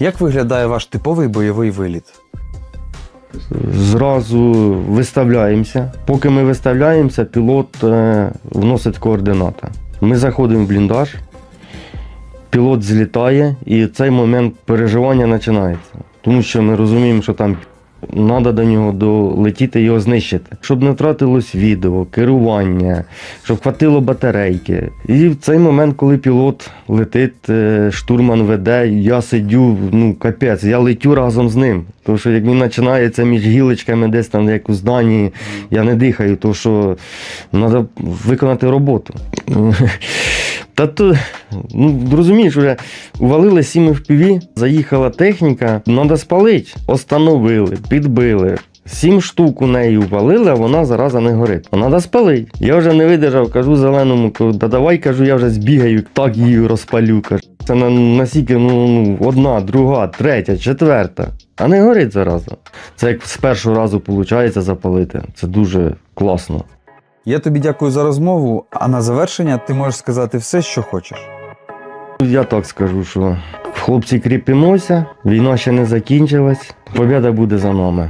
Як виглядає ваш типовий бойовий виліт? Зразу виставляємося. Поки ми виставляємося, пілот е, вносить координати. Ми заходимо в бліндаж, пілот злітає, і цей момент переживання починається. Тому що ми розуміємо, що там треба до нього долетіти, його знищити. Щоб не втратилось відео, керування, щоб хватило батарейки. І в цей момент, коли пілот летить, е, штурман веде, я сидю, ну капець, я летю разом з ним. Тому що як він починається між гілочками, десь там як у зданні, я не дихаю, тому що треба виконати роботу. Та то, ну розумієш, вже увалили 7 FPV, заїхала техніка, треба спалити. Остановили, підбили. Сім штук у неї упалили, а вона зараза не горить. А треба спалити. Я вже не видержав, кажу зеленому, кажу, да давай кажу, я вже збігаю, так її розпалю. Кажу. Це на, насіки ну, ну, одна, друга, третя, четверта. А не горить зараза. Це як з першого разу виходить запалити. Це дуже класно. Я тобі дякую за розмову, а на завершення ти можеш сказати все, що хочеш. Я так скажу, що хлопці кріпимося, війна ще не закінчилась, побіда буде за нами.